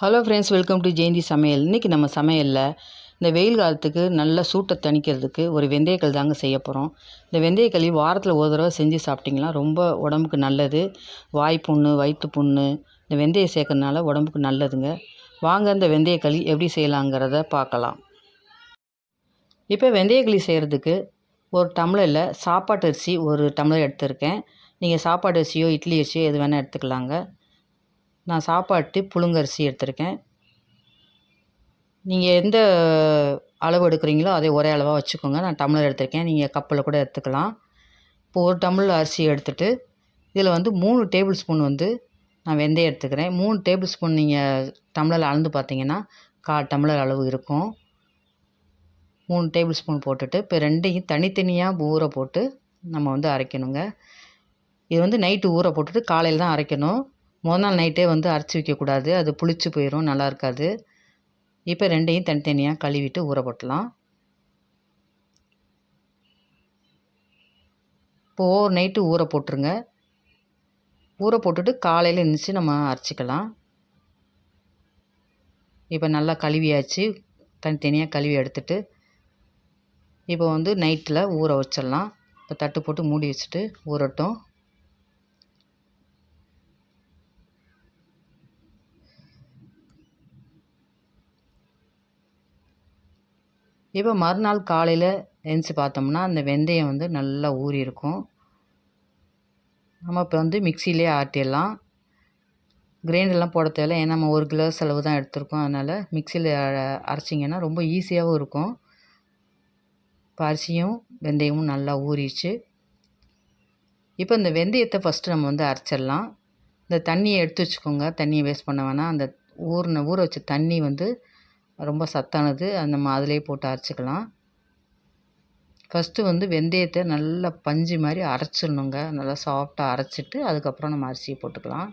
Hello friends welcome to Jayanthi சமையல் இன்றைக்கி நம்ம சமையலில் இந்த வெயில் காலத்துக்கு நல்ல சூட்டை தணிக்கிறதுக்கு ஒரு வெந்தயக்களி தாங்க செய்ய போகிறோம் இந்த வெந்தயக்களி வாரத்தில் ஒரு தடவை செஞ்சு சாப்பிட்டிங்கன்னா ரொம்ப உடம்புக்கு நல்லது. வாய் புண்ணு வயிற்று புண்ணு இந்த வெந்தயம் சேர்க்கறதுனால உடம்புக்கு நல்லதுங்க. வாங்க இந்த வெந்தயக்களி எப்படி செய்யலாங்கிறத பார்க்கலாம். இப்போ வெந்தயக்களி செய்கிறதுக்கு ஒரு டம்ளரில் சாப்பாட்டு அரிசி ஒரு டம்ளர் எடுத்திருக்கேன். நீங்கள் சாப்பாடு அரிசியோ இட்லி அரிசியோ எது வேணால் எடுத்துக்கலாங்க. நான் சாப்பாட்டு புழுங்கரிசி எடுத்திருக்கேன். நீங்கள் எந்த அளவு எடுக்கிறீங்களோ அதே ஒரே அளவாக வச்சுக்கோங்க. நான் டம்ளர் எடுத்திருக்கேன். நீங்கள் கப்பில் கூட எடுத்துக்கலாம். இப்போ ஒரு டம்ளர் அரிசி எடுத்துகிட்டு இதில் வந்து மூணு டேபிள் ஸ்பூன் வந்து நான் வெந்தயம் எடுத்துக்கிறேன். மூணு டேபிள் ஸ்பூன் நீங்கள் டம்ளரில் அளந்து பார்த்தீங்கன்னா கால் டம்ளர் அளவு இருக்கும். மூணு டேபிள் ஸ்பூன் போட்டுட்டு இப்போ ரெண்டையும் தனித்தனியாக ஊற போட்டு நம்ம வந்து அரைக்கணுங்க. இது வந்து நைட்டு ஊற போட்டுட்டு காலையில் தான் அரைக்கணும். முதல் நாள் நைட்டே வந்து அரைச்சி வைக்கக்கூடாது. அது புளிச்சு போயிடும் நல்லா இருக்காது. இப்போ ரெண்டையும் தனித்தனியாக கழுவிட்டு ஊற போட்டலாம். இப்போ ஓவர் நைட்டு ஊற போட்டுருங்க. ஊற போட்டுட்டு காலையில் எழுந்திரிச்சு நம்ம அரைச்சிக்கலாம். இப்போ நல்லா கழுவியாச்சு. தனித்தனியாக கழுவி எடுத்துட்டு இப்போ வந்து நைட்டில் ஊற வச்சிடலாம். இப்போ தட்டு போட்டு மூடி வச்சுட்டு ஊறட்டும். இப்போ மறுநாள் காலையில் எழுந்துச்சி பார்த்தோம்னா அந்த வெந்தயம் வந்து நல்லா ஊறி இருக்கும் நம்ம இப்போ வந்து மிக்சிலே ஆட்டிடலாம். கிரைண்டர்லாம் போட தேவையில்ல ஏன்னா நம்ம ஒரு கிலோ செலவு தான் எடுத்திருக்கோம். அதனால் மிக்சியில் அரைச்சிங்கன்னா ரொம்ப ஈஸியாகவும் இருக்கும். இப்போ அரிசியும் வெந்தயமும் நல்லா ஊறிடுச்சு. இப்போ இந்த வெந்தயத்தை ஃபஸ்ட்டு நம்ம வந்து அரைச்சிடலாம். இந்த தண்ணியை எடுத்து வச்சுக்கோங்க. தண்ணியை வேஸ்ட் பண்ண வேணாம். அந்த ஊறின ஊற வச்ச தண்ணி வந்து ரொம்ப சத்தானது அந்த நம்ம அதிலே போட்டு அரைச்சிக்கலாம். ஃபஸ்ட்டு வந்து வெந்தயத்தை நல்லா பஞ்சு மாதிரி அரைச்சிடணுங்க. நல்லா சாஃப்டாக அரைச்சிட்டு அதுக்கப்புறம் நம்ம அரிசியை போட்டுக்கலாம்.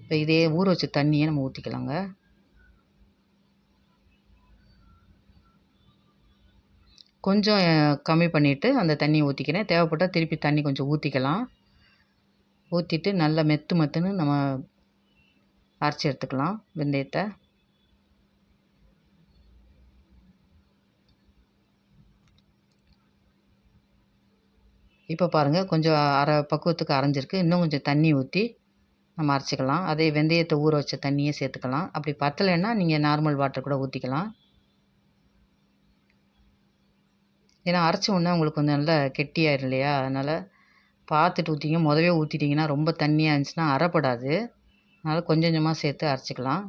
இப்போ இதே ஊற வச்ச தண்ணியை நம்ம ஊற்றிக்கலாங்க கொஞ்சம் கம்மி பண்ணிவிட்டு அந்த தண்ணியை ஊற்றிக்கிறேன் தேவைப்பட்டால் திருப்பி தண்ணி கொஞ்சம் ஊற்றிக்கலாம் ஊற்றிட்டு நல்லா மெத்து மெத்துன்னு நம்ம அரைச்சி எடுத்துக்கலாம் வெந்தயத்தை. இப்போ பாருங்கள் கொஞ்சம் அரை பக்குவத்துக்கு அரைஞ்சிருக்கு. இன்னும் கொஞ்சம் தண்ணி ஊற்றி நம்ம அரைச்சிக்கலாம். அதே வெந்தயத்தை ஊற வச்ச தண்ணியே சேர்த்துக்கலாம். அப்படி பத்தலைன்னா நீங்கள் நார்மல் வாட்டர் கூட ஊற்றிக்கலாம் ஏன்னா அரைச்ச உடனே உங்களுக்கு கொஞ்சம் நல்லா கெட்டியாயிரும் இல்லையா? அதனால் பார்த்துட்டு ஊற்றிங்க முதவே ஊற்றிட்டிங்கன்னா ரொம்ப தண்ணியாக இருந்துச்சுன்னா அரைப்படாது. அதனால் கொஞ்சம் கொஞ்சமாக சேர்த்து அரைச்சிக்கலாம்.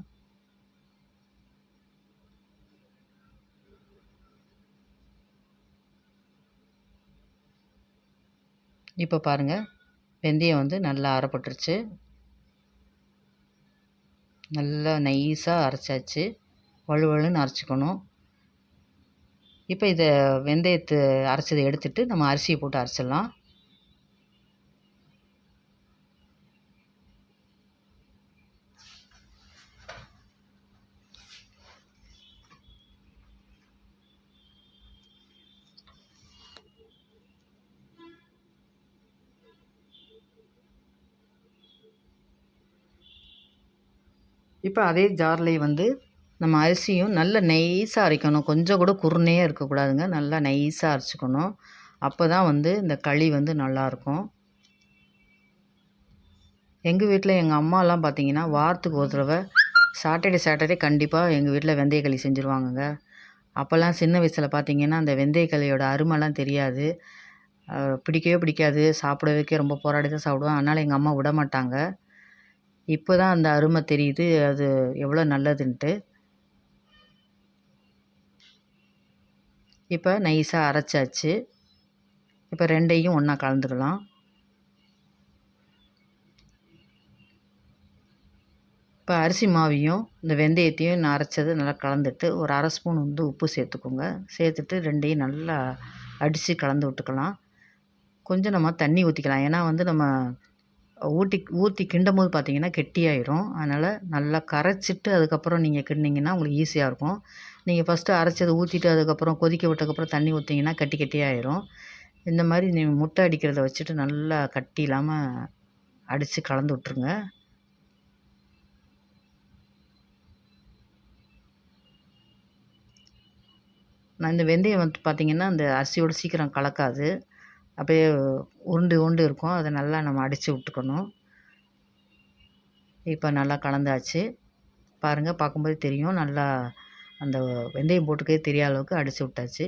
இப்போ பாருங்கள் வெந்தயம் வந்து நல்லா அரைப்பட்டுருச்சு. நல்லா நைஸாக அரைச்சாச்சு. வலுவலுன்னு அரைச்சிக்கணும். இப்போ இதை வெந்தயத்தை அரைச்சதை எடுத்துகிட்டு நம்ம அரிசியை போட்டு அரைச்சிடலாம். இப்போ அதே ஜார்லேயே வந்து நம்ம அரிசியும் நல்ல நைஸாக அரைக்கணும். கொஞ்சம் கூட குருணையாக இருக்கக்கூடாதுங்க. நல்லா நைஸாக அரைச்சிக்கணும். அப்போ தான் வந்து இந்த களி வந்து நல்லாயிருக்கும். எங்கள் வீட்டில் எங்கள் அம்மாலாம் பார்த்தீங்கன்னா வாரத்துக்கு ஒரு தடவை சாட்டர்டே சாட்டர்டே கண்டிப்பாக எங்கள் வீட்டில் வெந்தயக்களி செஞ்சுருவாங்கங்க. அப்போல்லாம் சின்ன வயசில் பார்த்தீங்கன்னா அந்த வெந்தயக்களியோட அருமைலாம் தெரியாது. பிடிக்கவே பிடிக்காது. சாப்பிடவே ரொம்ப போராடி தான் சாப்பிடுவேன். அதனால் எங்கள் அம்மா விட மாட்டாங்க இப்போ தான் அந்த அருமை தெரியுது. அது எவ்வளோ நல்லதுன்ட்டு. இப்போ நைஸாக அரைச்சாச்சு. இப்போ ரெண்டையும் ஒன்றா கலந்துக்கலாம். இப்போ அரிசி மாவையும் இந்த வெந்தயத்தையும் நான் அரைச்சது நல்லா கலந்துட்டு ஒரு அரை ஸ்பூன் வந்து உப்பு சேர்த்துக்கோங்க. சேர்த்துட்டு ரெண்டையும் நல்லா அடித்து கலந்து விட்டுக்கலாம். கொஞ்சம் நம்ம தண்ணி ஊற்றிக்கலாம் ஏன்னா வந்து நம்ம ஊட்டி ஊற்றி கிண்டும் போது பார்த்திங்கன்னா கெட்டியாயிரும். அதனால் நல்லா கரைச்சிட்டு அதுக்கப்புறம் நீங்கள் கிண்டிங்கன்னா உங்களுக்கு ஈஸியாக இருக்கும். நீங்கள் ஃபஸ்ட்டு அரைச்சதை ஊற்றிட்டு அதுக்கப்புறம் கொதிக்க விட்டதுக்கப்புறம் தண்ணி ஊற்றிங்கன்னா கட்டி கெட்டியாயிரும். இந்த மாதிரி நீங்கள் முட்டை அடிக்கிறத வச்சுட்டு நல்லா கட்டி இல்லாமல் அடித்து கலந்து விட்ருங்க நான் இந்த வெந்தயம் வந்து பார்த்திங்கன்னா அந்த அரிசியோடு சீக்கிரம் கலக்காது. அப்படியே உருண்டு உருண்டு இருக்கும். அதை நல்லா நம்ம அடித்து விட்டுக்கணும். இப்போ நல்லா கலந்தாச்சு. பாருங்கள் பார்க்கும்போது தெரியும். நல்லா அந்த வெந்தயம் போட்டுக்கே தெரியாத அளவுக்கு அடித்து விட்டாச்சு.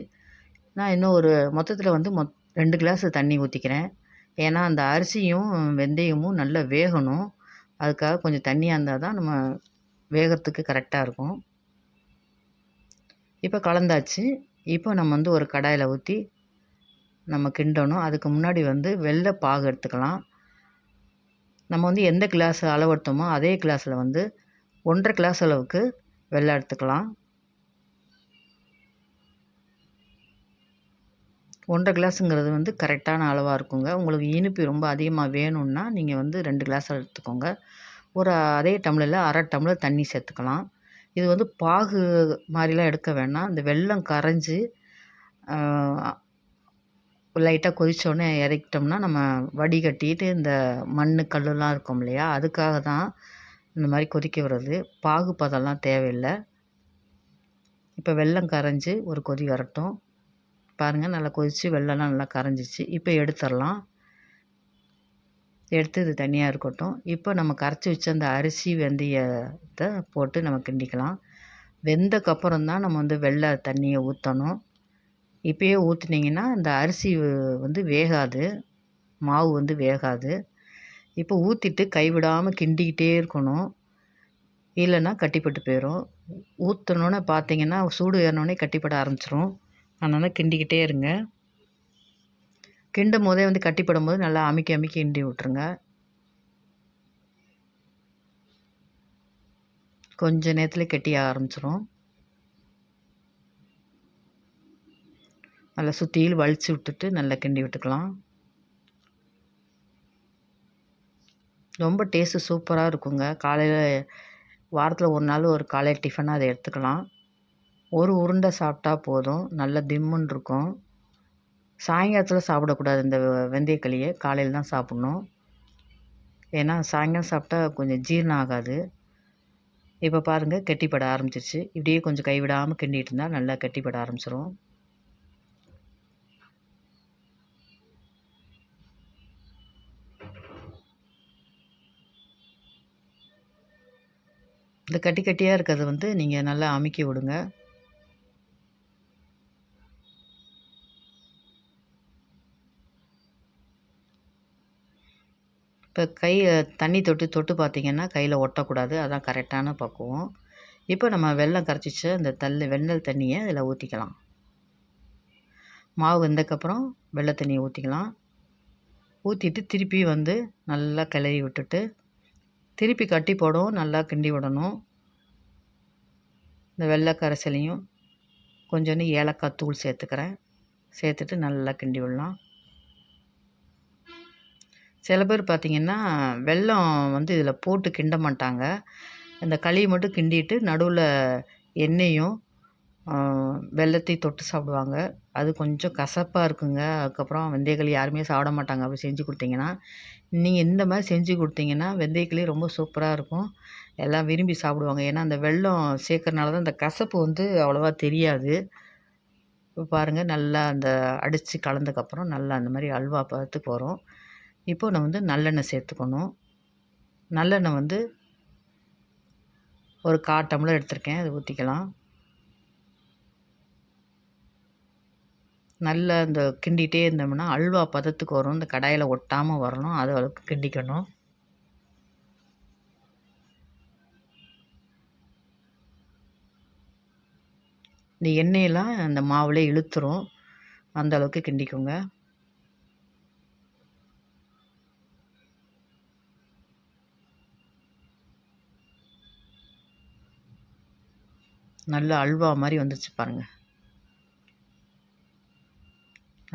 நான் இன்னும் ஒரு மொத்தத்தில் வந்து மொத் ரெண்டு கிளாஸ் தண்ணி ஊற்றிக்கிறேன் ஏன்னா அந்த அரிசியும் வெந்தயமும் நல்லா வேகணும். அதுக்காக கொஞ்சம் தண்ணியாக இருந்தால் தான் நம்ம வேகிறதுக்கு கரெக்டாக இருக்கும். இப்போ கலந்தாச்சு. இப்போ நம்ம வந்து ஒரு கடாயில் ஊற்றி நம்ம கிண்டணும். அதுக்கு முன்னாடி வந்து வெள்ளை பாகு எடுத்துக்கலாம். நம்ம வந்து எந்த கிளாஸ் அளவு எடுத்தோமோ அதே கிளாஸில் வந்து ஒன்றரை கிளாஸ் அளவுக்கு வெள்ளை எடுத்துக்கலாம். ஒன்றரை கிளாஸுங்கிறது வந்து கரெக்டான அளவாக இருக்குங்க. உங்களுக்கு இனிப்பு ரொம்ப அதிகமாக வேணும்னா நீங்கள் வந்து ரெண்டு கிளாஸ் எடுத்துக்கோங்க. ஒரு அதே டம்ளரில் அரை டம்ளர் தண்ணி சேர்த்துக்கலாம். இது வந்து பாகு மாதிரிலாம் எடுக்க வேணாம். இந்த வெல்லம் கரைஞ்சி லைட்டாக கொதித்தோடனே இறக்கிட்டோம்னா நம்ம வடிகட்டிட்டு இந்த மண் கல்லுலாம் இருக்கும் இல்லையா அதுக்காக தான் இந்த மாதிரி கொதிக்க விடுறது. பாகு பதம்லாம் தேவையில்லை. இப்போ வெல்லம் கரைஞ்சி ஒரு கொதி வரட்டும். பாருங்கள் நல்லா கொதித்து வெள்ளம்லாம் நல்லா கரைஞ்சிச்சு. இப்போ எடுத்துடலாம். எடுத்து இது தனியாக இருக்கட்டும். இப்போ நம்ம கரைச்சி வச்ச அந்த அரிசி வெந்தயத்தை போட்டு நம்ம கிண்டிக்கலாம். வெந்தக்கப்புறம் தான் நம்ம வந்து வெள்ளை தண்ணியை ஊற்றணும் இப்போயே ஊற்றுனீங்கன்னா இந்த அரிசி வந்து வேகாது. மாவு வந்து வேகாது. இப்போ ஊற்றிட்டு கைவிடாமல் கிண்டிக்கிட்டே இருக்கணும். இல்லைன்னா கட்டிப்பட்டு போயிடும் ஊற்றணுன்னு பார்த்தீங்கன்னா சூடு ஏறினோடனே கட்டிப்பட ஆரம்பிச்சிரும். அதனால் கிண்டிக்கிட்டே இருங்க. கிண்டும் போதே வந்து கட்டிப்படும் போது நல்லா அமுக்கி அமுக்கி கிண்டி விட்ருங்க கொஞ்ச நேரத்தில் கெட்டி ஆரம்பிச்சிரும். நல்லா சுற்றியில் வலிச்சு விட்டுட்டு நல்லா கிண்டி விட்டுக்கலாம். ரொம்ப டேஸ்ட்டு சூப்பராக இருக்குங்க. காலையில் வாரத்தில் ஒரு நாள் ஒரு காலையில் டிஃபனாக அதை எடுத்துக்கலாம். ஒரு உருண்டை சாப்பிட்டா போதும். நல்ல திம்முன்னு இருக்கும். சாயங்காலத்தில் சாப்பிடக்கூடாது இந்த வெந்தயக்களியை. காலையில் தான் சாப்பிட்ணும். ஏன்னா சாயங்காலம் சாப்பிட்டா கொஞ்சம் ஜீரணம் ஆகாது. இப்போ பாருங்கள் கெட்டிப்பட ஆரம்பிச்சிருச்சு. இப்படியே கொஞ்சம் கைவிடாமல் கிண்டிகிட்டு இருந்தால் நல்லா கெட்டிப்பட ஆரம்பிச்சிரும். இந்த கட்டி கட்டியாக இருக்கிறத வந்து நீங்கள் நல்லா அமுக்கி விடுங்க. இப்போ கை தண்ணி தொட்டு தொட்டு பார்த்திங்கன்னா கையில் ஒட்டக்கூடாது. அதான் கரெக்டான பக்குவம். இப்போ நம்ம வெள்ளம் கரைச்சிச்சு அந்த தள்ளு வெண்ணல் தண்ணியை அதில் ஊற்றிக்கலாம் மாவு வெந்தக்கப்புறம் வெள்ளை தண்ணியை ஊற்றிக்கலாம் ஊற்றிட்டு திருப்பி வந்து நல்லா கிளறி விட்டுட்டு திருப்பி கட்டி போடவும் நல்லா கிண்டி விடணும். இந்த வெள்ளை கரைசலையும் கொஞ்சோண்டு ஏலக்காய் தூள் சேர்த்துக்கிறேன். சேர்த்துட்டு நல்லா கிண்டி விடலாம். சில பேர் பார்த்திங்கன்னா வெல்லம் வந்து இதில் போட்டு கிண்ட மாட்டாங்க. இந்த களியை மட்டும் கிண்டிட்டு நடுவில் எண்ணெயும் வெல்லத்தை தொட்டு சாப்பிடுவாங்க. அது கொஞ்சம் கசப்பாக இருக்குங்க. அதுக்கப்புறம் வெந்தயக்களி யாருமே சாப்பிட மாட்டாங்க. அப்படி செஞ்சு கொடுத்தீங்கன்னா நீங்கள் இந்த மாதிரி செஞ்சு கொடுத்தீங்கன்னா வெந்தயக்களி ரொம்ப சூப்பராக இருக்கும். எல்லாம் விரும்பி சாப்பிடுவாங்க. ஏன்னா அந்த வெல்லம் சேர்க்கறனால தான் அந்த கசப்பு வந்து அவ்வளோவா தெரியாது. இப்போ பாருங்கள் நல்லா அந்த அடித்து கலந்ததுக்கப்புறம் நல்லா அந்த மாதிரி அல்வா பார்த்துக்கு வரும். இப்போது நான் வந்து நல்லெண்ணெய் சேர்த்துக்கணும். நல்லெண்ணெய் வந்து ஒரு கால் டம்ளர் எடுத்திருக்கேன். அது ஊற்றிக்கலாம் நல்லா இந்த கிண்டிகிட்டே இருந்தோம்னா அல்வா பதத்துக்கு வரும். இந்த கடாயில் ஒட்டாமல் வரணும். அது அளவுக்கு கிண்டிக்கணும். இந்த எண்ணெயெல்லாம் அந்த மாவுலே இழுத்துரும். அந்த அளவுக்கு கிண்டிக்கோங்க. நல்ல அல்வா மாதிரி வந்துருச்சு பாருங்கள்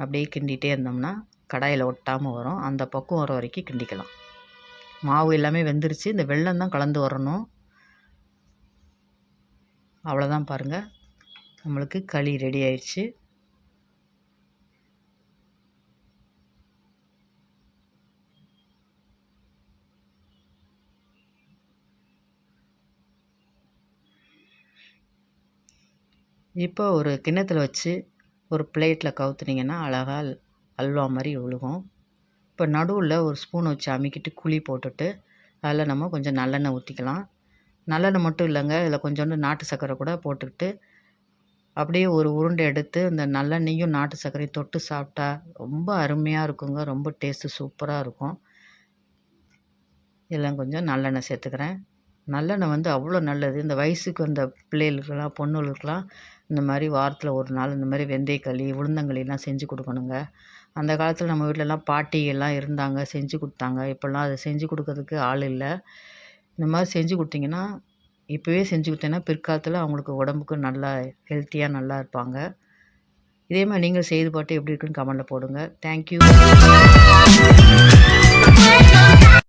அப்படியே கிண்டிகிட்டே இருந்தோம்னா கடாயில் ஒட்டாமல் வரும். அந்த பக்கம் வர வரைக்கும் கிண்டிக்கலாம். மாவு எல்லாமே வெந்துருச்சு. இந்த வெள்ளம் தான் கலந்து வரணும். அவ்வளோதான் பாருங்கள் நம்மளுக்கு களி ரெடி ஆயிடுச்சு. இப்போ ஒரு கிண்ணத்தில் வச்சு ஒரு பிளேட்டில் கவுத்துனீங்கன்னா அழகா அல்வா மாதிரி விழுகும் இப்போ நடுவில் ஒரு ஸ்பூன் வச்சு அமுக்கிட்டு குழி போட்டுட்டு அதில் நம்ம கொஞ்சம் நல்லெண்ணெய் ஊற்றிக்கலாம் நல்லெண்ணெய் மட்டும் இல்லைங்க இதில் கொஞ்சோண்டு நாட்டு சர்க்கரை கூட போட்டுக்கிட்டு அப்படியே ஒரு உருண்டை எடுத்து இந்த நல்லெண்ணெயும் நாட்டு சர்க்கரையும் தொட்டு சாப்பிட்டா ரொம்ப அருமையாக இருக்குங்க ரொம்ப டேஸ்ட்டு சூப்பராக இருக்கும். இதெல்லாம் கொஞ்சம் நல்லெண்ணெய் சேர்த்துக்கிறேன். நல்லெண்ணெய் வந்து அவ்வளோ நல்லது. இந்த வயசுக்கு வந்த பிள்ளைகளுக்கெல்லாம் பொண்ணுகளுக்கெல்லாம் இந்த மாதிரி வாரத்தில் ஒரு நாள் இந்த மாதிரி வெந்தயக்களி உளுந்தங்களிலாம் செஞ்சு கொடுக்கணுங்க. அந்த காலத்தில் நம்ம வீட்டிலலாம் பாட்டி எல்லாம் இருந்தாங்க செஞ்சு கொடுத்தாங்க. இப்போல்லாம் அதை செஞ்சு கொடுக்கறதுக்கு ஆள் இல்லை. இந்த மாதிரி செஞ்சு கொடுத்தீங்கன்னா இப்போவே செஞ்சு கொடுத்தீங்கன்னா பிற்காலத்தில் அவங்களுக்கு உடம்புக்கு நல்லா ஹெல்த்தியாக நல்லா இருப்பாங்க. இதே மாதிரி நீங்கள் செய்து பாட்டு எப்படி இருக்குன்னு கமெண்டில் போடுங்க. தேங்க்யூ